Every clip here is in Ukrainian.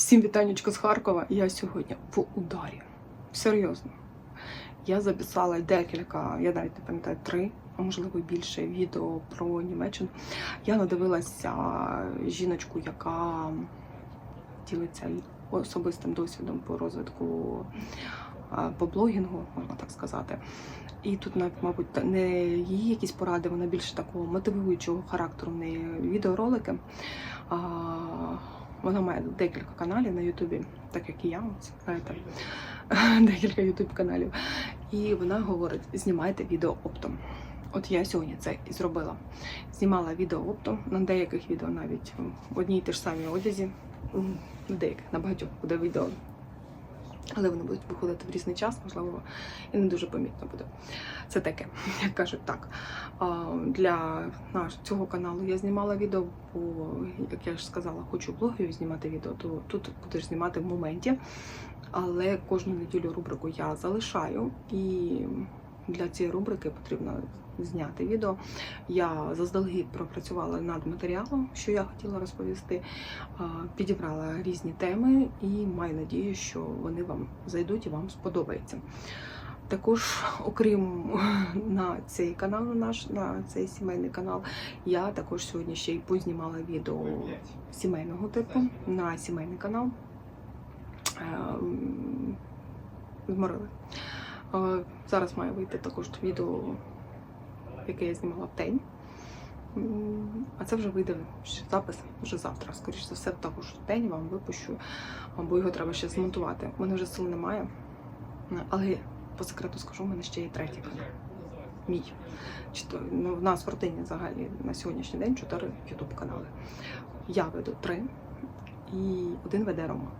Всім вітанечко з Харкова. Я сьогодні в ударі. Серйозно. Я записала декілька, я навіть не пам'ятаю, три, а можливо більше відео про Німеччину. Я надивилася жіночку, яка ділиться особистим досвідом по розвитку по блогінгу, можна так сказати. І тут, навіть, мабуть, не її якісь поради, вона більше такого мотивуючого характеру в неї відеоролики. Вона має декілька каналів на Ютубі, так як і я, знаєте, декілька Ютуб каналів. І вона говорить: знімайте відео оптом. От я сьогодні це і зробила. Знімала відео оптом, на деяких відео навіть в одній і ті ж самій одязі, деяких на багатьох буде відео. Але вони будуть виходити в різний час, можливо, і не дуже помітно буде. Це таке, як кажуть так. Для цього каналу я знімала відео, бо, як я ж сказала, хочу блогію знімати відео, то тут будеш знімати в моменті. Але кожну неділю рубрику я залишаю, і для цієї рубрики потрібно зняти відео. Я заздалегідь пропрацювала над матеріалом, що я хотіла розповісти, підібрала різні теми і маю надію, що вони вам зайдуть і вам сподобається. Також, окрім на цей канал, наш на цей сімейний канал, я також сьогодні ще й познімала відео сімейного типу на сімейний канал. Ем, Зморили. Зараз має вийти також відео, яке я знімала в день. А це вже вийде запис вже завтра. Скоріше за все, також в день вам випущу, бо його треба ще змонтувати. У мене вже сил немає. Але по секрету скажу, у мене ще є третій канал. Мій. Чи Ну, в нас в родині взагалі на сьогоднішній день чотири ютуб канали. Я веду три і один веде Рома.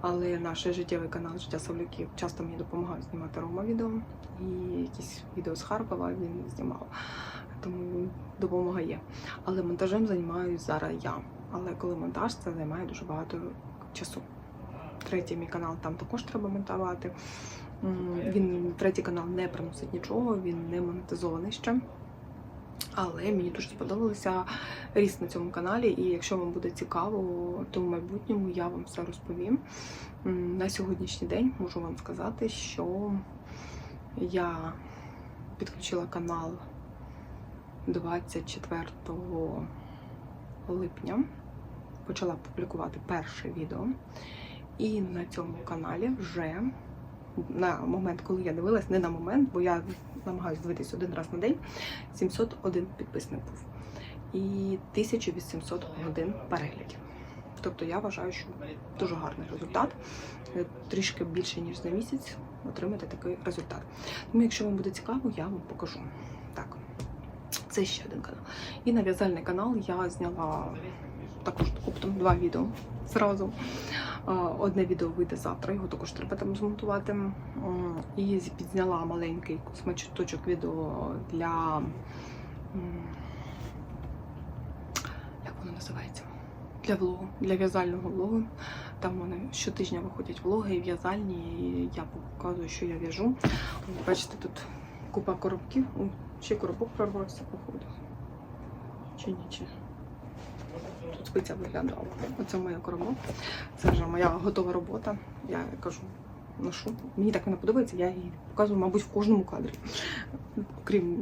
Але наш життєвий канал Життя Савлюків часто мені допомагає знімати Рома відео. І якісь відео з Харкова він знімав. Тому допомога є. Але монтажем займаюся зараз я. Але коли монтаж, це займає дуже багато часу. Третій мій канал там також треба монтувати. Він третій канал не приносить нічого, він не монетизований ще. Але мені дуже сподобалося ріст на цьому каналі, і якщо вам буде цікаво, то в майбутньому я вам все розповім. На сьогоднішній день можу вам сказати, що я підключила канал 24 липня, почала публікувати перше відео. І на цьому каналі вже на момент, коли я дивилась, не на момент, бо я намагаюся дивитись один раз на день, 701 підписник був і 1800 годин переглядів. Тобто я вважаю, що дуже гарний результат. Е, Трішки більше ніж за місяць отримати такий результат. Тому, якщо вам буде цікаво, я вам покажу. Так, це ще один канал. І на в'язальний канал я зняла також оптом два відео зразу. Е, Одне відео вийде завтра, його також треба там змонтувати. І підзняла маленький смачточок відео для. Як воно називається? Для влогу, для в'язального влогу. Там вони щотижня виходять влоги і в'язальні, і я показую, що я в'яжу. Бачите, тут купа коробків. О, ще коробок прорвався, походу. Чи ні, чи. Тут спиця виглядала. Оце моя коробок. Це вже моя готова робота. Я кажу, ношу. Мені так вона подобається, я її показую, мабуть, в кожному кадрі. Крім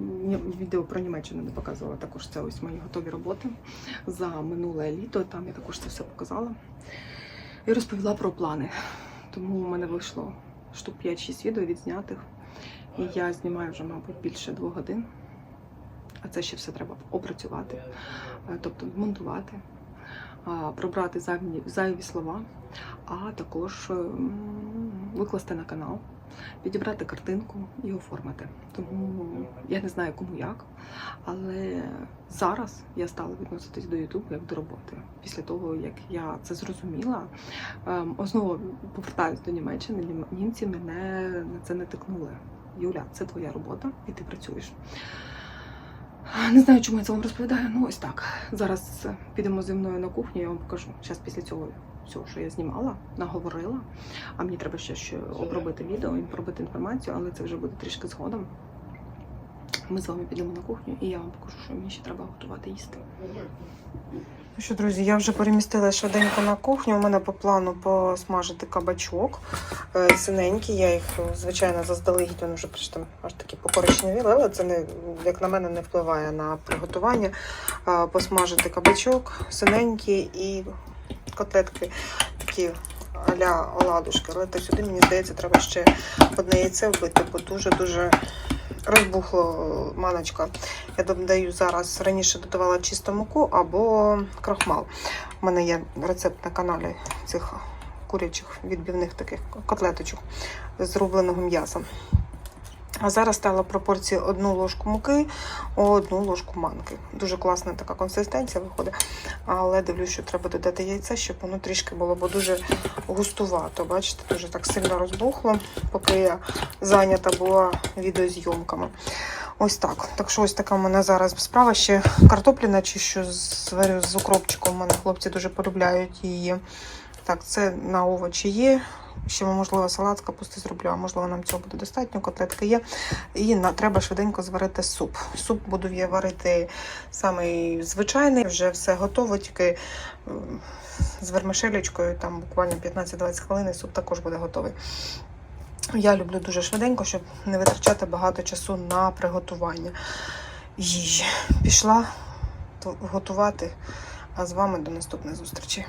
відео про Німеччину не показувала. Також це ось мої готові роботи за минуле літо. Там я також це все показала. І розповіла про плани. Тому у мене вийшло штук 5-6 відео відзнятих. І я знімаю вже, мабуть, більше двох годин. А це ще все треба опрацювати, е, тобто змонтувати, а, пробрати зайві, зайві слова, а також викласти на канал, підібрати картинку і оформити. Тому я не знаю кому як, але зараз я стала відноситись до YouTube як до роботи. Після того, як я це зрозуміла, ем, знову повертаюсь до Німеччини. Німці мене на це не тикнули. Юля, це твоя робота, і ти працюєш. Не знаю, чому я це вам розповідаю. Ну ось так. Зараз е, підемо зі мною на кухню, я вам покажу. Зараз після цього всього, що я знімала, наговорила. А мені треба ще, ще обробити відео і пробити інформацію, але це вже буде трішки згодом. Ми з вами підемо на кухню, і я вам покажу, що мені ще треба готувати їсти. Ну що, друзі, я вже перемістила швиденько на кухню. У мене по плану посмажити кабачок е, синенький. Я їх, звичайно, заздалегідь, вони вже там аж такі покоричневіли, але це не, як на мене не впливає на приготування. Е, Посмажити кабачок синенький і котлетки такі а-ля оладушки. Але так сюди, мені здається, треба ще одне яйце вбити, бо дуже-дуже розбухло маночка. Я додаю зараз раніше додавала чисту муку або крахмал. У мене є рецепт на каналі цих курячих відбивних таких котлеточок з м'яса. А зараз стала пропорція одну ложку муки, одну ложку манки. Дуже класна така консистенція виходить. Але дивлюсь, що треба додати яйця, щоб воно трішки було, бо дуже густувато. Бачите, дуже так сильно розбухло, поки я зайнята була відеозйомками. Ось так. Так що ось така в мене зараз справа. Ще картопляна чи що зварю з укропчиком. У мене хлопці дуже полюбляють її. Так, це на овочі є. Ще, можливо, салат з капусти зроблю, а можливо, нам цього буде достатньо, котлетки є. І на, треба швиденько зварити суп. Суп буду я варити самий звичайний, вже все готово, тільки з вермишелечкою, там буквально 15-20 хвилин, і суп також буде готовий. Я люблю дуже швиденько, щоб не витрачати багато часу на приготування їжі. Пішла готувати, а з вами до наступної зустрічі.